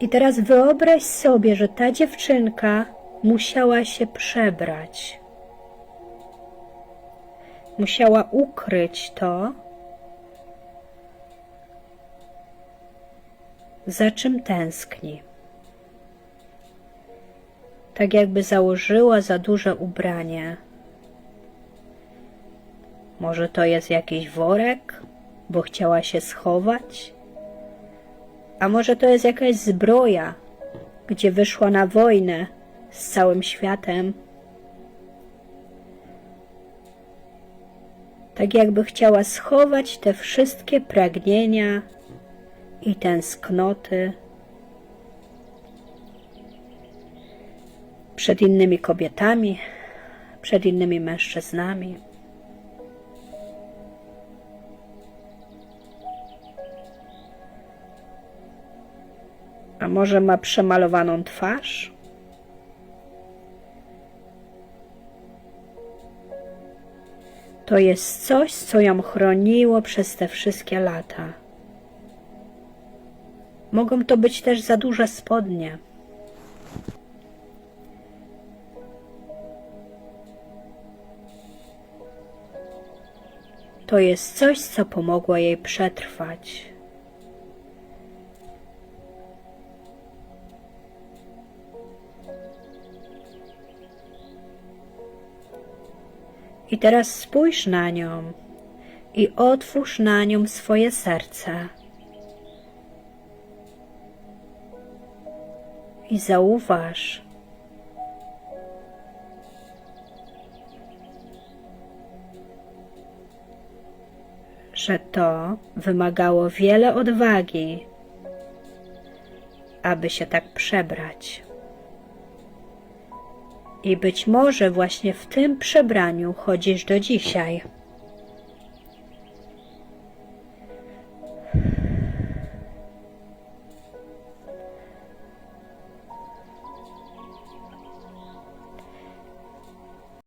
I teraz wyobraź sobie, że ta dziewczynka musiała się przebrać. Musiała ukryć to, za czym tęskni. Tak jakby założyła za duże ubranie. Może to jest jakiś worek, bo chciała się schować? A może to jest jakaś zbroja, gdzie wyszła na wojnę z całym światem? Tak jakby chciała schować te wszystkie pragnienia i tęsknoty przed innymi kobietami, przed innymi mężczyznami. A może ma przemalowaną twarz? To jest coś, co ją chroniło przez te wszystkie lata. Mogą to być też za duże spodnie. To jest coś, co pomogło jej przetrwać. I teraz spójrz na nią i otwórz na nią swoje serce. I zauważ, że to wymagało wiele odwagi, aby się tak przebrać. I być może właśnie w tym przebraniu chodzisz do dzisiaj.